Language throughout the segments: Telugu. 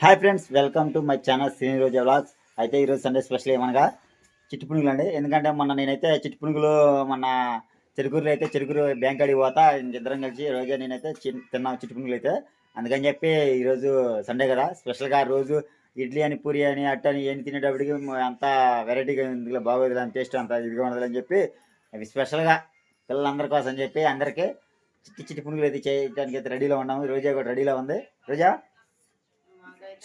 Hi friends welcome to my channel Srini Roja vlogs. అయితే ఈరోజు సండే స్పెషల్ ఏమనగా చిట్టుపునుగులు అండి. ఎందుకంటే మొన్న నేనైతే చిట్టుపునుగులు మొన్న చెరుకూరులో అయితే చెరుకూరు బ్యాంక్ అడిగి పోతా ఇద్దరం కలిసి రోజా నేనైతే చి- తిన్నాం చిట్టి అయితే. అందుకని చెప్పి ఈరోజు సండే కదా. స్పెషల్గా రోజు ఇడ్లీ అని పూరి అని అట్ట అని ఏం తినేటప్పటికి అంత అంతా వెరైటీగా ఇందులో బాగోదు అని టేస్ట్ అంత ఇదిగా ఉండదు అని చెప్పి అవి స్పెషల్గా పిల్లలందరి కోసం చెప్పి అందరికీ చిట్టి చిట్టి పునుగులు అయితే చేయడానికి అయితే రెడీలో ఉన్నాము. రోజా కూడా రెడీలో ఉంది. రోజా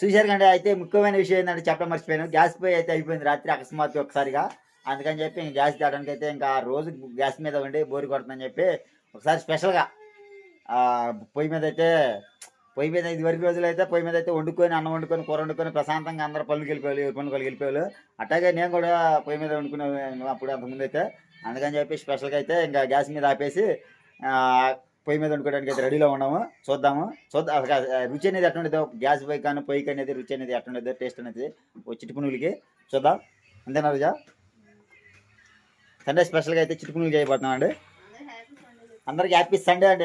చూశారు కంటే అయితే ముఖ్యమైన విషయం ఏంటంటే చెప్పడం మర్చిపోయాను. గ్యాస్ పోయి అయితే అయిపోయింది రాత్రి అకస్మాత్తు ఒకసారిగా. అందుకని చెప్పి గ్యాస్ తేడానికి అయితే ఇంకా ఆ రోజు గ్యాస్ మీద ఉండి బోరు కొడుతుందని చెప్పి ఒకసారి స్పెషల్గా పొయ్యి మీద అయితే పొయ్యి మీద ఇది వరకు రోజులు అయితే పొయ్యి మీద అయితే వండుకొని అన్నం వండుకొని కూర వండుకొని ప్రశాంతంగా అందరూ పనులకు వెళ్ళిపోయాలి పనులకు వెళ్ళిపోయాలి అట్లాగే నేను కూడా పొయ్యి మీద వండుకునే అప్పుడు అంతకుముందు అయితే. అందుకని చెప్పి స్పెషల్గా అయితే ఇంకా గ్యాస్ మీద ఆపేసి పొయ్యి మీద వండుకోవడానికి అయితే రెడీలో ఉన్నాము. చూద్దాము. చూద్దాం రుచి అనేది ఎట్లుండదో గ్యాస్ పొయ్యి కానీ పొయ్యికి అనేది రుచి అనేది ఎట్లుండదో టేస్ట్ అనేది ఓ చూద్దాం. అంతేనా రోజా? సండే స్పెషల్గా అయితే చిట్టి చేయబోతున్నాం అండి. అందరికి హ్యాపీ సండే అండి.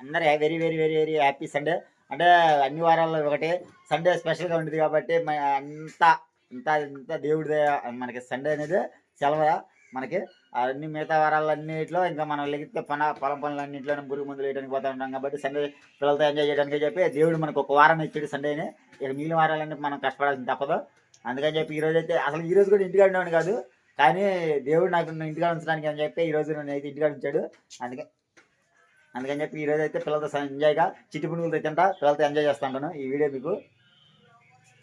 అందరు very very very very happy Sunday. అంటే అన్ని వారాల్లో ఒకటి. సండే స్పెషల్గా ఉండేది కాబట్టి మ- అంతా ఇంత ఇంత దేవుడి మనకి సండే అనేది సెలవు. మనకి అన్ని మిగతా వారాలన్నింటిలో ఇంకా మనం లెగితే పన పొలం పనులు పురుగు మందులు వేయడానికి పోతా ఉంటాం కాబట్టి సండే పిల్లలతో ఎంజాయ్ చేయడానికి చెప్పి దేవుడు మనకు ఒక వారం ఇచ్చాడు సండేని ఇక మిగిలిన వారాలన్నీ మనం కష్టపడాల్సింది తప్పదు. అందుకని చెప్పి ఈ రోజు అయితే అసలు ఈ రోజు కూడా ఇంటికాడ ఉండేవాడు కాదు. కానీ దేవుడు నాకు నన్ను ఇంటికాడ ఉంచడానికి అని చెప్పి ఈ రోజు అయితే ఇంటికాడ ఉంచాడు. అందుకే అందుకని చెప్పి ఈ అయితే పిల్లలతో ఎంజాయ్గా చిట్టి పునుగులతో తింటా పిల్లలతో ఎంజాయ్ చేస్తా ఉంటాను ఈ వీడియో మీకు.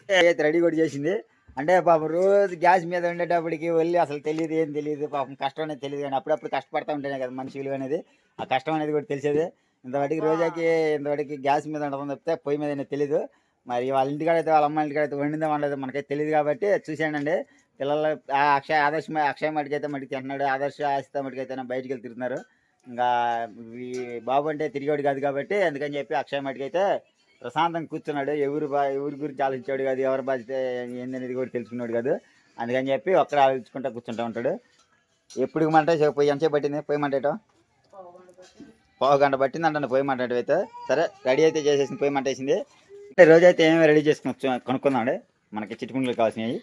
అయితే రెడీ కూడా చేసింది. అంటే పాపం రోజు గ్యాస్ మీద ఉండేటప్పటికి వెళ్ళి అసలు తెలియదు ఏం తెలియదు పాపం కష్టం అనేది తెలియదు కానీ అప్పుడప్పుడు కష్టపడతా ఉంటేనే కదా మనిషి విలువ అనేది. ఆ కష్టం అనేది కూడా తెలిసేది. ఇంతవాటికి రోజాకి ఇంతవాటికి గ్యాస్ మీద ఉండడం తప్పితే పొయ్యి మీద తెలియదు మరి వాళ్ళ ఇంటికాడ అయితే వాళ్ళ అమ్మ ఇంటికాడ అయితే వండిందే వండలేదు మనకైతే తెలియదు కాబట్టి చూసానండి పిల్లలు ఆ అక్షయ ఆదర్శ అక్షయ మటుకు అయితే మటుకు తింటున్నాడు ఆదర్శ ఆశిత మటుకు అయితే బయటికి వెళ్ళి తిరుగుతున్నారు ఇంకా బాబు అంటే తిరిగాడు కాదు కాబట్టి అందుకని చెప్పి అక్షయ మటుకు అయితే ప్రశాంతంగా కూర్చున్నాడు. ఎవరు బా ఎవరి గురించి ఆలోచించాడు కాదు ఎవరి బాధ్యత ఏందనేది కూడా తెలుసుకున్నాడు కాదు. అందుకని చెప్పి ఒక్కడ ఆలోచించుకుంటా కూర్చుంటా ఉంటాడు. ఎప్పుడు మంటే పోయి ఎంతసేపు పట్టింది? పోయి మంటేయటం పావు గంట పట్టింది అంటే పొయ్యి మంట అయితే. సరే రెడీ అయితే చేసేసింది పొయ్యి మంట వేసింది. అంటే రోజు అయితే ఏమేమి రెడీ చేసుకుని కొనుక్కుందామండి మనకి చిట్టుకుండలు కావాల్సినవి.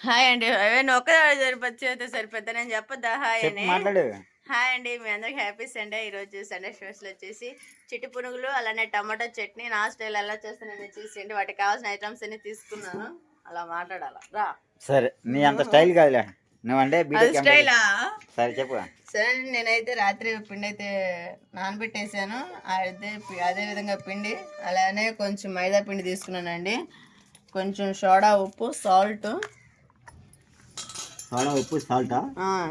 హాయ్ అండి. అవే ఒక్కదాడు సరిపోతే అయితే సరిపోతా నేను చెప్పొద్దా? హాయ్ అని. మాట్లాడు. హాయ్ అండి మీ అందరికి హ్యాపీ సండే. ఈరోజు సండే స్పెషల్ వచ్చేసి చిట్టి పునుగులు అలానే టమాటో చట్నీ. నా స్టైల్ ఎలా చేస్తానని చూసేయండి వాటికి కావాల్సిన ఐటమ్స్ అన్ని తీసుకున్నాను. అలా మాట్లాడాలా? రా. సరే నీ అంత స్టైల్ కాదులే. నువ్వంటే స్టైలా? సరే చెప్పు. సరే అండి, నేనైతే రాత్రి పిండి అయితే నానబెట్టేసాను. అదే పి- అదే విధంగా పిండి అలానే కొంచెం మైదా పిండి తీసుకున్నానండి. కొంచెం సోడా ఉప్పు సాల్ట్ సోడా ఉప్పు సాల్టా?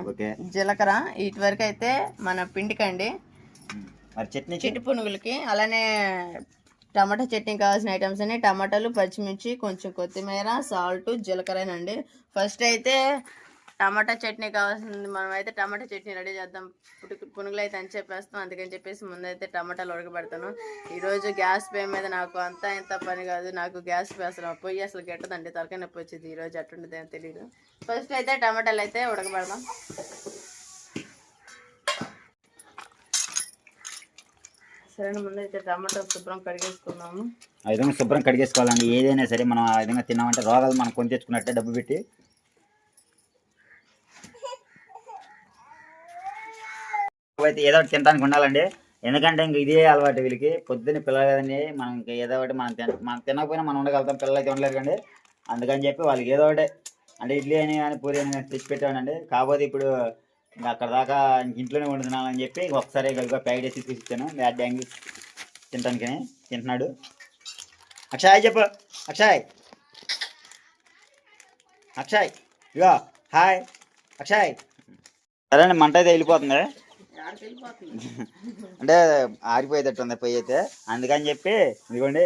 ఓకే. జీలకర్ర. వీటి వరకు అయితే మన పిండికండి. మరి చట్నీ చిట్టి పునుగులకి అలానే టమాటా చట్నీ కావాల్సిన ఐటమ్స్ అన్ని టమాటాలు పచ్చిమిర్చి కొంచెం కొత్తిమీర సాల్ట్ జీలకర్రనండి. ఫస్ట్ అయితే టమాటా చట్నీ కావాల్సింది. మనం అయితే టమాటా చట్నీ రెడీ చేద్దాం. పుటుకు పునుగులు అయితే అని చెప్పేస్తాం. అందుకని చెప్పేసి ముందైతే టమాటాలు ఉడకబెడతాను. ఈరోజు గ్యాస్ పే మీద నాకు అంతా ఇంత పని కాదు. నాకు గ్యాస్ పే అసలు పొయ్యి అసలు గెట్టదండి. తలకాయ నొప్పి వచ్చింది. ఈరోజు అట్టుండదు అని తెలియదు ఫస్ట్ అయితే టమాటాలు అయితే ఉడకబెడదాం. సరే ముందైతే టమాటా శుభ్రం కడిగేసుకున్నాము ఆ విధంగా శుభ్రం కడిగేసుకోవాలండి. ఏదైనా సరే మనం ఆ విధంగా తిన్నామంటే రోగాలు మనం కొని తెచ్చుకున్నట్టే డబ్బు పెట్టి అయితే ఏదో ఒకటి తినడానికి ఉండాలండి. ఎందుకంటే ఇంక ఇదే అలవాటు వీళ్ళకి. పొద్దున్న పిల్లలు కదండి మనం ఇంక ఏదో ఒకటి మనం తిన మనం తినకపోయినా మనం ఉండగలుగుతాం పిల్లలు అయితే ఉండలేరు కండి అందుకని చెప్పి వాళ్ళకి ఏదో ఒకటి అంటే ఇడ్లీ అని కానీ పూరి అని కానీ తెచ్చి పెట్టామండి కాకపోతే ఇప్పుడు ఇంకా అక్కడ దాకా ఇంట్లోనే ఇంట్లోనే వండుతున్నానని చెప్పి ఒకసారి గలుగా ప్యాకెట్ వేసి తీసుకొచ్చాను బ్యాడ్ బ్యాంగ్ తినడానికి తింటున్నాడు. అక్షయ్ చెప్పు. అక్షయ్. అక్షయ్. ఇగో. హాయ్. అక్షయ్. సరే అండి మంట అయితే వెళ్ళిపోతుంది. అంటే ఆరిపోయేటట్టు ఉంది పొయ్యి అయితే. అందుకని చెప్పి ఇదిగోండి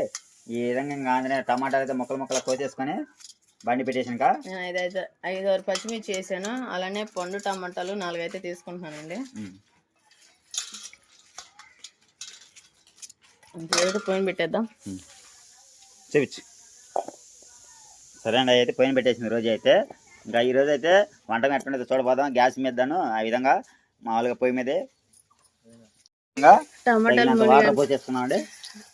ఈ విధంగా ఇంకా ఆంధ్ర టమాటాలు అయితే ముక్కలు ముక్కలు కోసేసుకొని బండి పెట్టేసాక నేను ఐదైదు ఐదారు పచ్చిమిర్చి వేసాను. అలానే పండు టమాటాలు నాలుగైతే తీసుకుంటున్నానండి. లేదు పోయిన పెట్టేద్దాం. చూపించు సరే అండి అయితే పొయ్యిన పెట్టేసింది రోజు అయితే. ఇంకా ఈ రోజు అయితే వంట ఎట్లుండదో చూడబోదాం. గ్యాస్ మీదను ఆ విధంగా మామూలుగా పొయ్యి మీదే. ఇంకా టమాటాలు తగినంత మునిగి వాటర్ పోసేస్తున్నాం అండి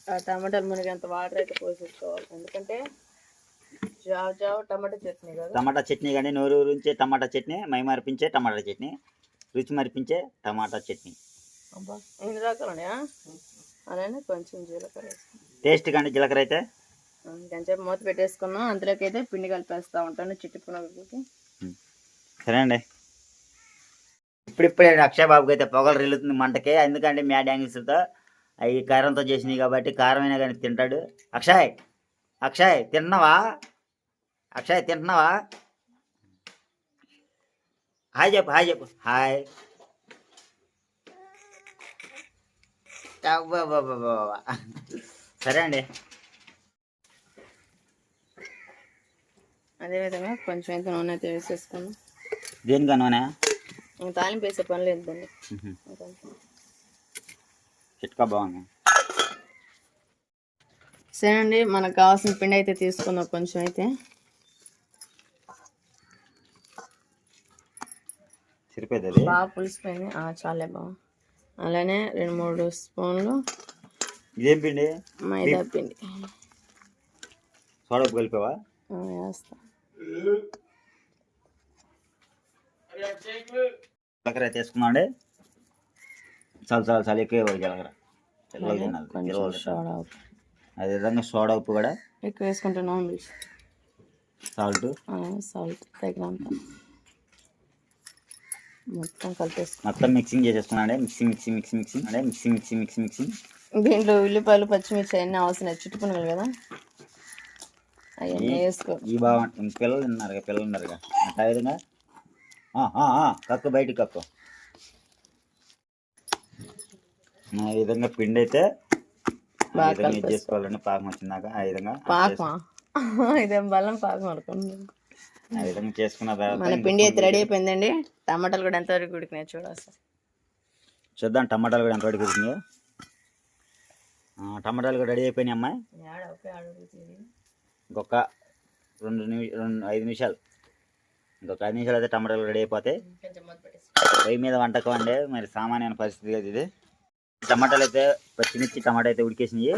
ఆ టమాటాలు మునిగేంత వాటర్ అయితే పోసేసుకోవాలి. ఎందుకంటే జావ జావ టమాటా చట్నీ కదా. టమాటా చట్నీ కానీ నోరు ఊరించే టమాటా చట్నీ మై మరిపించే టమాటా చట్నీ రుచి మరిపించే టమాటా చట్నీ. ఎన్ని రకాలు ఉన్నాయా? అలానే కొంచెం జీలకర్ర టేస్ట్ కానీ జీలకర్ర అయితే? కొంచెం మూత పెట్టేసుకున్నాం. అందులోకి అయితే పిండి కలిపేస్తా ఉంటాను చిట్టి సరే అండి ఇప్పుడిప్పుడే అక్షయ్ బాబుకి అయితే పొగలు రిల్లుతుంది మంటకి. ఎందుకంటే మ్యాడ్ యాంగిల్స్తో అవి కారంతో చేసినాయి కాబట్టి కారమైనా కానీ తింటాడు. అక్షయ్! అక్షయ్! తిన్నావా? అక్షయ్! తింటున్నావా హాయ్ చెప్పు హాయ్ చెప్పు. హాయ్. సరే అండి. అదేవిధంగా కొంచెం అయితే నూనె అయితే వేసేసుకున్నాం దేనికా నూనె? తాలింపు వేసే పని లేదు దాన్ని. చిట్కా బాగుంది. సరే అండి మనకు కావాల్సిన పిండి అయితే తీసుకుందాం కొంచెం అయితే. బాగా పులిసిపోయింది. ఆ, చాలే బాగా అలానే రెండు మూడు స్పూన్లు ఇదేం పిండి? మైదా పిండి. సోడా కలిపావా? వేస్తా. జీలకర్ర అయితే వేసుకున్నాం అండి చాలు చాలు చాలు ఎక్కువ ఇవ్వాలి జీలకర్ర. అదేవిధంగా సోడా ఉప్పు కూడా. ఎక్కువ వేసుకుంటున్నాం సాల్ట్ సాల్ట్ తగినంత మొత్తం కలిపేసుకున్నాం. మొత్తం మిక్సింగ్ చేసేసుకున్నాం అండి మిక్సింగ్ మిక్సింగ్ మిక్సింగ్ మిక్సింగ్ అంటే మిక్సింగ్ మిక్సింగ్ మిక్సింగ్ మిక్సింగ్ దీంట్లో ఉల్లిపాయలు పచ్చిమిర్చి అన్నీ అవసరం చుట్టుకున్నాను కదా. అవన్నీ వేసుకో. ఈ బాగా ఇంక పిల్లలు ఉన్నారు పిల్లలు ఉన్నారు కదా అట్లా విధంగా కక్కు బయటికి కక్కు. ఆ విధంగా పిండి అయితే ఆ బాగా విధంగా ఇది చేసుకోవాలండి పాకం వచ్చిందాక ఆ విధంగా పాకమా? ఇదేం బలం పాకం అనుకోండి ఆ విధంగా చేసుకున్న తర్వాత పిండి అయితే రెడీ అయిపోయిందండి. టమాటాలు కూడా ఎంతవరకు ఉడికినాయి చూడాలి సార్ చూద్దాం టమాటాలు కూడా ఉడికినాయో. ఆ, టమాటాలు కూడా రెడీ అయిపోయినాయి అమ్మాయి ఇంకొక రెండు నిమి రెండు ఐదు నిమిషాలు. ఇంకొక ఐదు నిమిషాలు అయితే టమాటాలు రెడీ అయిపోతాయి. పొయ్యి మీద వంటకం అండి. మరి సామాన్యమైన పరిస్థితి కదా ఇది. టమాటాలు అయితే పచ్చిమిర్చి టమాటా అయితే ఉడికేసినాయి.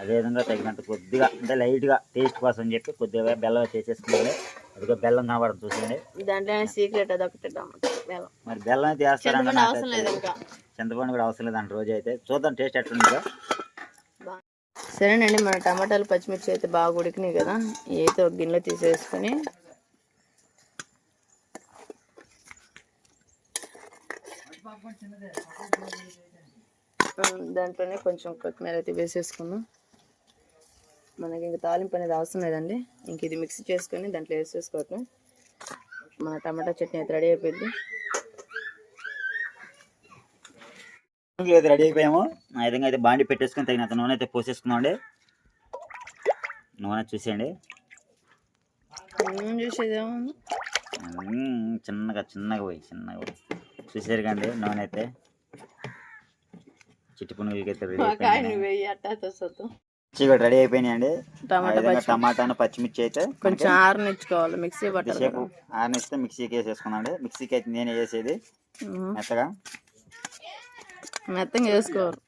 అదేవిధంగా తగినంత కొద్దిగా అంటే లైట్గా టేస్ట్ కోసం అని చెప్పి కొద్దిగా బెల్లం వేసేసుకున్నాను. అదిగో బెల్లం కనబడదు దాంట్లో సీక్రెట్ మరి బెల్లం అయితే వేస్తారంట చింతపండు కూడా అవసరం లేదంట రోజు అయితే. చూద్దాం టేస్ట్ ఎట్లుందో సరేనండి మన టమాటాలు పచ్చిమిర్చి అయితే బాగా ఉడికినాయి కదా. అయితే ఒక గిన్నెలో తీసేసుకొని దాంట్లోనే కొంచెం కొత్తిమీర అయితే వేసేసుకుందాం. మనకి ఇంకా తాలింపు అనేది అవసరం లేదండి. ఇంక ఇది మిక్స్ చేసుకొని దాంట్లో వేసేసుకోవటం. మన టమాటా చట్నీ అయితే రెడీ అయిపోయింది. అయితే రెడీ అయిపోయాము. ఆ విధంగా అయితే బాండి పెట్టేసుకొని తగినంత నూనె అయితే పోసేసుకుందామండి. నూనె చూసేయండి. చేసేదేమో చిన్నగా చిన్నగా పోయి చిన్నగా పోయి. చూసారు కండి నూనె అయితే చిట్టి పునుగులకి అయితే రెడీ కూడా అయిపోయినాయండి టమాటా విధంగా టమాటాను పచ్చిమిర్చి అయితే కొంచెం ఆరనిచ్చుకోవాలి మిక్సీ పట్టాలి సేపు ఆరనిస్తే మిక్సీకి వేసేసుకున్నాండి మిక్సీకి అయితే నేనే వేసేది. మెత్తగా. మెత్తంగా వేసుకోరు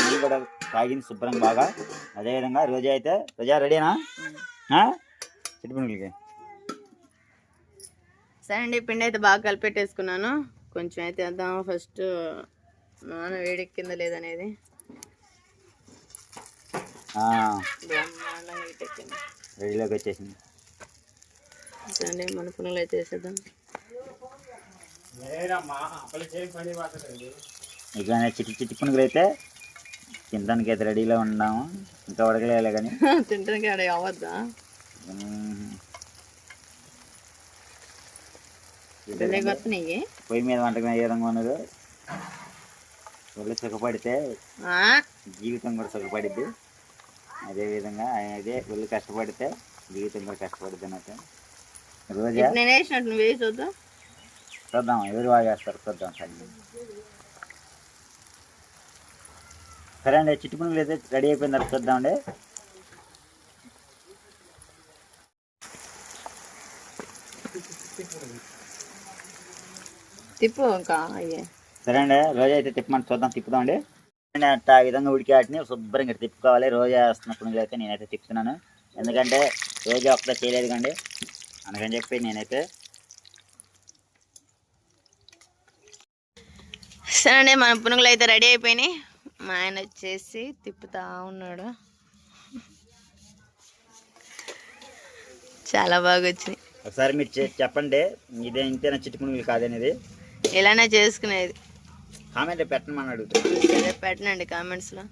నేను కూడా తాగింది శుభ్రంగా బాగా. అదేవిధంగా రోజా అయితే రోజా రెడీనా చిట్టి పునుగులకి. సరే అండి పిండి అయితే బాగా కలిపెట్టేసుకున్నాను. కొంచెం అయితే వేద్దాం ఫస్ట్? నాన్న వేడెక్కిందా లేదనేది రెడీలోకి వచ్చేసింది. సరే అండి మన పునుగులు అయితే వేసేద్దాం ఇక చిట్టి చిట్టి పునుగులు అయితే తినడానికి అయితే రెడీలో ఉన్నాము. ఇంకా ఉడకలేలే కానీ. తింటానికి ఆడ అవ్వద్దా పొయ్యి మీద వంటకం ఏ విధంగా ఉన్నదో ఒళ్ళు సుఖపడితే జీవితం కూడా సుఖపడిద్ది. అదేవిధంగా అదే ఒళ్ళు కష్టపడితే జీవితం కూడా కష్టపడిద్ది అన్నట్టు. రోజా? ఇప్పుడు నేను వేసినట్టు నువ్వు వేసి వద్దా చూద్దాం ఎవరు బాగా చేస్తారు చూద్దాం సరే సరే అండి చిట్టి పునుగులు అయితే రెడీ తర్వాత చూద్దామండి. తిప్పు ఇంకా అయ్యే. సరే అండి రోజా అయితే తిప్పమని చూద్దాం తిప్పుదామండి. అండి అట్ట ఆ విధంగా ఉడికి వాటిని శుభ్రంగా తిప్పుకోవాలి. రోజా వేస్తున్న పునుగులు అయితే నేనైతే తిప్పుతున్నాను. ఎందుకంటే రోజు ఒక్కటే చేయలేదు కండి అందుకని చెప్పి నేనైతే సరే మన పునుగులు అయితే రెడీ అయిపోయినాయి. మా ఆయన వచ్చేసి తిప్పుతా ఉన్నాడు. చాలా బాగా వచ్చినాయి. ఒకసారి మీరు చెప్పండి. ఇదే ఇంతేనా చిట్టుకుని కాదనేది? ఇలానే చేసుకునేది. కామెంట్ పెట్టమని అడుగుతున్నాను సరే పెట్టనండి కామెంట్స్లో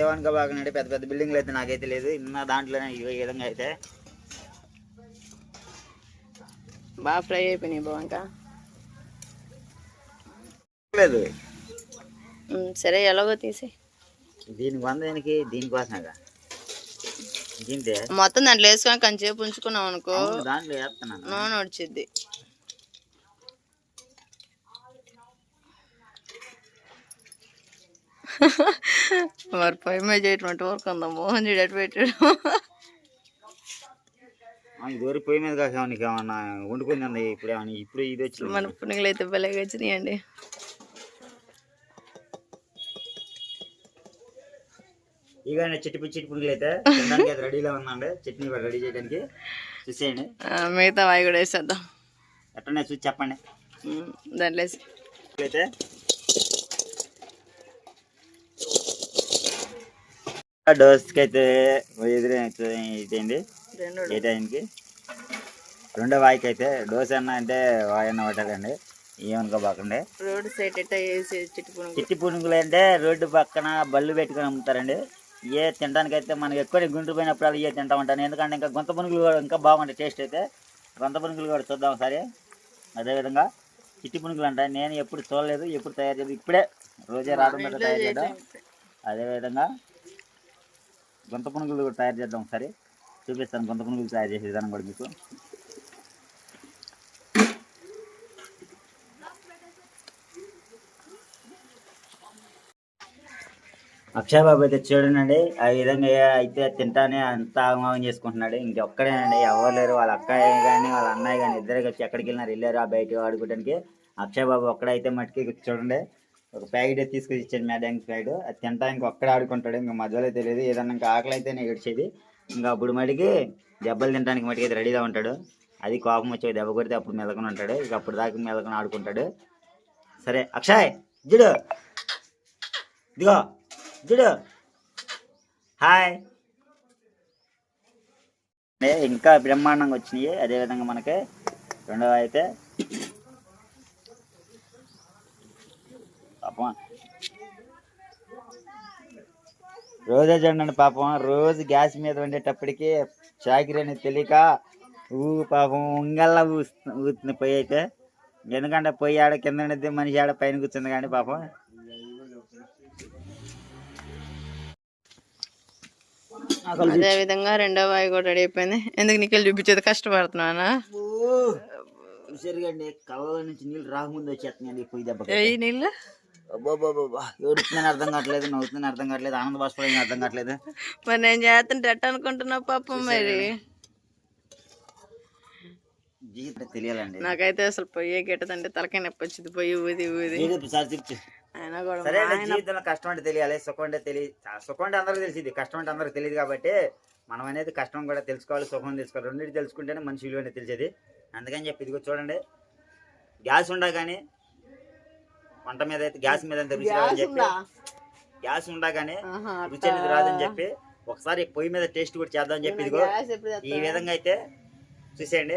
ఏమనుకో బాగున్నాడు పెద్ద పెద్ద బిల్డింగ్లు అయితే నాకైతే లేదు. ఇన్న దాంట్లోనే ఈ విధంగా అయితే. బాగా ఫ్రై అయిపోయినాయి బాగా లేదు. సరే ఎలాగో తీసి దీనికి వంద దీనికి? దీనికోసమేగా? దీంతే మొత్తం దాంట్లో వేసుకొని కొంచెంసేపు ఉంచుకున్నాం అనుకో దాంట్లో వేస్తున్నాను. నూనె వచ్చింది మరి పై మీద చేయటం వర్క్ ఉందా మోహన్ చూడు ఎటు పెట్టాడు. ఆ, ఇది వరకు పొయ్యి మీద కాక నీకు ఏమన్నా? వండుకుంది ఇప్పుడు ఏమన్నా ఇప్పుడు ఇది వచ్చింది. మన పునుగులు అయితే భలేగా వచ్చినాయండి. ఇక చిట్టి చిట్టి పురుగులు అయితే తినడానికి రెడీలో ఉందండి. చట్నీ రెడీ చేయడానికి చూసేయండి. మిగతా వాయి కూడా వేసేద్దాం. ఎట్లనే చూసి చెప్పండి. దాంట్లో అయితే డోస్కి అయితే ఎదురు ఏ టైంకి? రెండో వాయికి అయితే డోస్ అన్న అంటే వాయన్న పట్టాలండి ఏమనుకోబాకండి రోడ్ సైడ్ చిట్టు పునుగు చిట్టి పునుగులు అంటే రోడ్డు పక్కన బళ్ళు పెట్టుకొని అమ్ముతారండి. ఏ తినడానికి అయితే మనకి ఎక్కువ గుంటూరు పోయినప్పుడు ఏ తింటా ఉంటాను ఎందుకంటే ఇంకా గుంత పునుగులు కూడా ఇంకా బాగుంటాయి టేస్ట్ అయితే. గుంత పునుగులు కూడా చూద్దాం ఒకసారి. అదేవిధంగా చిట్టి పునుగులు అంట. నేను ఎప్పుడు చూడలేదు ఎప్పుడు తయారు చేయలేదు. ఇప్పుడే రోజే రావడం తయారు చేయడం. అదేవిధంగా గుంత పునుగులు కూడా తయారు చేద్దాం ఒకసారి. చూపిస్తాను గుంత పునుగులు తయారు చేసే విధానం కూడా మీకు. అక్షయబాబు అయితే చూడండి ఆ విధంగా అయితే తింటానే అంత ఆగమాగం చేసుకుంటున్నాడు. ఇంకొక్కడేనండి ఎవరు లేరు. వాళ్ళ అక్కయ్య కానీ వాళ్ళ అన్నయ్య కానీ ఇద్దరు వచ్చి ఎక్కడికి వెళ్ళినారు వెళ్ళారు ఆ బయట ఆడుకోవడానికి అక్షయ్ బాబు ఒక్కడైతే మట్టికి చూడండి ఒక ప్యాకెట్ తీసుకొచ్చి ఇచ్చాడు మ్యాడానికి ప్యాకెట్. అది తింటా ఇంకా ఒక్కడ ఆడుకుంటాడు. ఇంకా మధ్యలో తెలియదు. ఏదన్నా ఇంకా ఆకలి అయితేనే ఏడ్చేది. ఇంకా అప్పుడు మటుకి దెబ్బలు తినడానికి మటుకి అయితే రెడీగా ఉంటాడు. అది కోపం వచ్చి దెబ్బ కొడితే అప్పుడు మెదకొని ఉంటాడు. ఇక అప్పుడు దాకా మెదకొని ఆడుకుంటాడు. సరే అక్షయ్ జుడు. ఇదిగో జుడు. హాయ్. ఇంకా బ్రహ్మాండంగా వచ్చినాయి. అదేవిధంగా మనకి రెండవ అయితే పాపం. రోజే చూడండి పాపం. రోజు గ్యాస్ మీద వండేటప్పటికి చాకిరి అనేది తెలియక ఊ పాపం ఉంగల్లా ఊతుంది పొయ్యి అయితే ఎందుకంటే పొయ్యి ఆడ కింద ఉండేది మనిషి ఆడ పైన కూర్చుంది కానీ పాపం. అదే విధంగా రెండో వాయి కూడా రెడీ అయిపోయింది. ఎందుకు నీకు చూపించేది కష్టపడుతున్నానా? సరిగండి. కళ్ళ నుంచి నీళ్ళు రాకముందు వచ్చేస్తున్నాయండి పొయ్యి దెబ్బ నీళ్ళు? ఏడుతుందని అర్థం కావట్లేదు నవ్వుతుందని అర్థం కావట్లేదు ఆనంద బాష్పడని అర్థం కావట్లేదు. మరి నేను చేస్తుంటే ఎట్ట అనుకుంటున్నావు పాపం మరి. జీవితం తెలియాలండి. నాకైతే అసలు పొయ్యే గిట్టదంటే తలకాయ నొప్పి వచ్చింది. పొయ్యి ఊది ఊది. అయినా కూడా సరే జీవితంలో కష్టం అంటే తెలియాలి సుఖం అంటే తెలియదు సుఖం అంటే అందరికీ తెలిసింది కష్టం అంటే అందరికి తెలియదు కాబట్టి మనం అనేది కష్టం కూడా తెలుసుకోవాలి సుఖం తెలుసుకోవాలి. రెండింటి తెలుసుకుంటేనే మనిషి విలువ అనేది తెలిసేది. అందుకని చెప్పి ఇదిగో చూడండి గ్యాస్ ఉండా కానీ వంట మీద అయితే గ్యాస్ మీద అంత రుచి రాదని చెప్పి? గ్యాస్ ఉండా కానీ ఆహా, రుచి అనేది రాదని చెప్పి ఒకసారి పొయ్యి మీద టేస్ట్ కూడా చేద్దామని చెప్పి ఇదిగో ఈ? విధంగా అయితే చూసేయండి.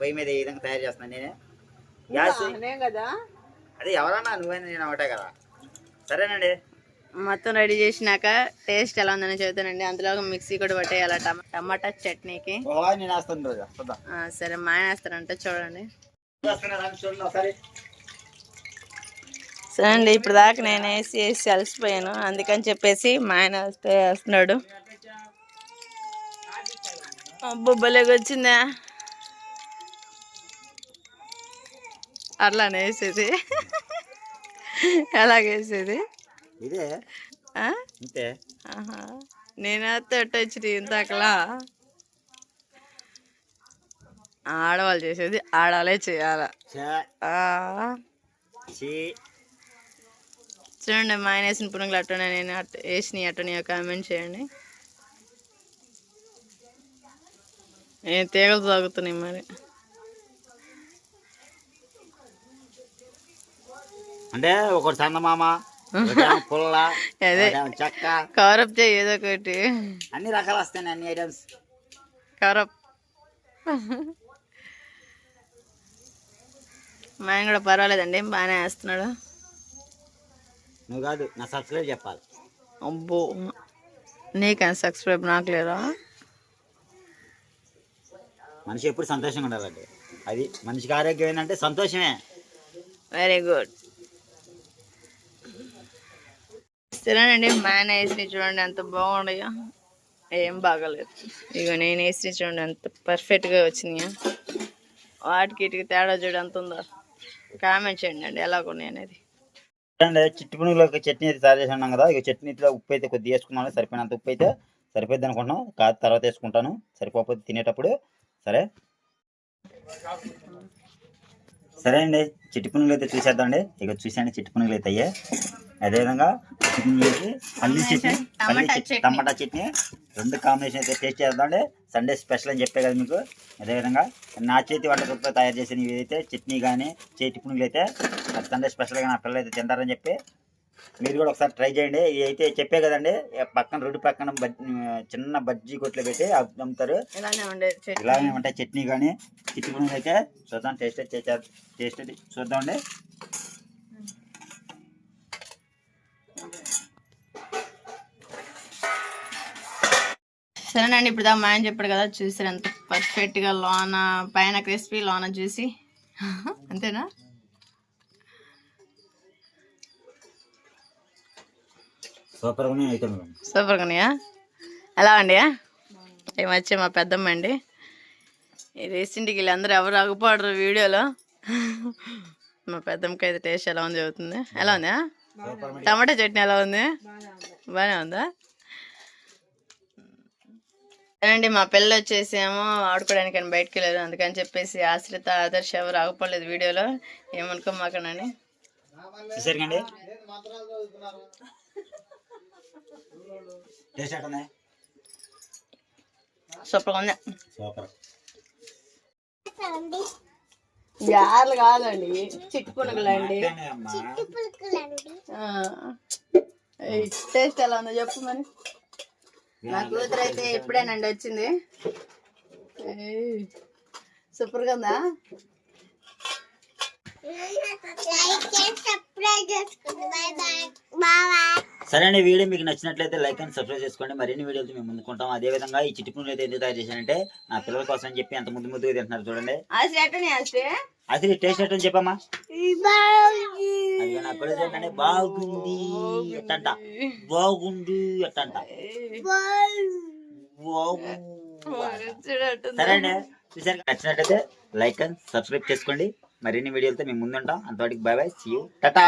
పొయ్యి మీద ఈ విధంగా తయారు చేస్తున్నాను నేనే. గ్యాస్ నేను కదా? అదే ఎవరన్నా నువ్వైనా నేను ఒకటే కదా. సరేనండి. మొత్తం రెడీ చేసినాక టేస్ట్ ఎలా ఉందని చెబుతానండి. అందులో మిక్సీ కూడా పట్టేయాలి టమా టమాటా చట్నీకి. చూద్దాం సరే మా వేస్తారంట చూడండి. చూడండి ఒకసారి సరే అండి ఇప్పుడు దాకా నేను వేసి వేసి అలసిపోయాను. అందుకని చెప్పేసి మా ఆయన వస్తే వేస్తున్నాడు అబ్బో భలేగా వచ్చిందా అట్లానే వేసేది. ఎలాగేసేది వచ్చింది ఇంతకలా. ఆడవాళ్ళు చేసేది ఆడవాళ్ళే చేయాల. చూడండి మా ఆయన వేసిన పునుగులు అట్టనే నేను అట్ట వేసినాయి అట్టనే కామెంట్ చేయండి. ఏ తీగలు తాగుతున్నాయి మరి. అంటే ఒకటి చందమామ పుల్ల అదే. ఒకటేమో చెక్క. కవరప్ చేయి ఏదో ఒకటి. అన్ని రకాలు వస్తాయి అన్ని ఐటమ్స్ కవరప్ మా ఆయన కూడా పర్వాలేదండి బాగానే వేస్తున్నాడు. నువ్వు కాదు నా సబ్స్క్రైబ్ చెప్పాలి. అబ్బో నీకని సబ్స్క్రైబ్ నాకు లేరా మనిషి ఎప్పుడు సంతోషంగా ఉండాలండి. అది మనిషికి ఆరోగ్యం ఏంటంటే సంతోషమే. వెరీ గుడ్ సరేనండి మ్యాన్ వేసి చూడండి ఎంత బాగున్నాయో. ఏం బాగాలేదు. ఇక నేను వేసి చూడండి ఎంత పర్ఫెక్ట్గా వచ్చినాయో. వాటికి ఇటుకి తేడా చూడు ఎంత ఉందో. కామెంట్ చేయండి అండి ఎలా ఉన్నాయి అనేది. అండి చిట్టి పునుగులకు చట్నీ అయితే తయారు చేసి ఉన్నాం కదా ఇక చట్నీలో ఉప్పు అయితే కొద్దిగా వేసుకున్నాను సరిపోయినంత ఉప్పు అయితే సరిపోద్ది అనుకుంటున్నాం. కాదు తర్వాత వేసుకుంటాను. సరిపోతే తినేటప్పుడు. సరే. సరే అండి చిట్టి పునుగులు అయితే చూసేద్దామండి. ఇక చూసాండి చిట్టి పునుగులు అయితే అయ్యాయి. అదేవిధంగా చిట్టి పల్లి చట్నీ పల్లి టమాటా చట్నీ. టమాటా చట్నీ. రెండు కాంబినేషన్ అయితే టేస్ట్ చేద్దామండి. సండే స్పెషల్ అని చెప్పే కదా మీకు. అదేవిధంగా నా చేతి వంటకలతో తయారు చేసిన ఇవి అయితే చట్నీ కానీ చేతి పునుగులు అయితే సండే స్పెషల్గా నా పిల్లలు అయితే తింటారని చెప్పి మీరు కూడా ఒకసారి ట్రై చేయండి. ఇవి అయితే చెప్పే కదండి పక్కన రోడ్డు పక్కన చిన్న బజ్జీ కొట్లు పెట్టి అమ్ముతారు. ఇలానే ఉంటాయి చట్నీ. కానీ చిట్టి పునుగులు అయితే చూద్దాం టేస్ట్ టేస్ట్ చూద్దామండి సరేనండి ఇప్పుడు దా మా ఆయన చెప్పాడు కదా చూసారు ఎంత పర్ఫెక్ట్గా లోన పైన క్రిస్పీ లోన చూసి అంతేనా? సూపర్గానే సూపర్గా ఉన్నాయా ఎలా అండి మధ్య మా పెద్దమ్మ అండి. ఈ రీసెంట్కి వీళ్ళందరూ ఎవరు ఆగుపడరు వీడియోలో. మా పెద్దమ్మకి అయితే టేస్ట్ ఎలా ఉంది చెబుతుంది. ఎలా ఉందా టమాటా చట్నీ ఎలా ఉంది? బాగానే ఉందా? అండి మా పిల్లలు వచ్చేసి ఏమో ఆడుకోవడానికి అని బయటకు వెళ్ళారు. అందుకని చెప్పేసి ఆశ్రిత ఆదర్శ ఎవరు ఆగపడలేదు వీడియోలో. కండి టేస్ట్ సూపర్గా ఉంది సూపర్ కాదండి. చిట్టు టేస్ట్ ఎలా ఉందో చెప్పు మరి. నా కూతురు అయితే ఎప్పుడేనండి వచ్చింది? సూపర్గా ఉందా? సరే అండి వీడియో మీకు నచ్చినట్లయితే లైక్ అండ్ సబ్స్క్రైబ్ చేసుకోండి. మరిన్ని వీడియోలు మేము ముందుకుంటాం. అదే విధంగా ఈ చిట్టి పునుగులు అయితే ఎందుకు తయారు చేశానంటే నా పిల్లల కోసం అని చెప్పి అంత ముద్దు ముద్దుగా తింటున్నారు చూడండి. అది టేస్ట్ ఎట్టని చెప్పమ్మా. అది నా పిల్లలు ఏంటంటే బాగుంది ఎట్టంట. బాగుంది ఎట్టంట. అండి చూసారు? నచ్చినట్లయితే లైక్ అండ్ సబ్స్క్రైబ్ చేసుకోండి. మరిన్ని వీడియోలతో మేము ముందుంటాం. అంతవరకు bye bye see you. Tata.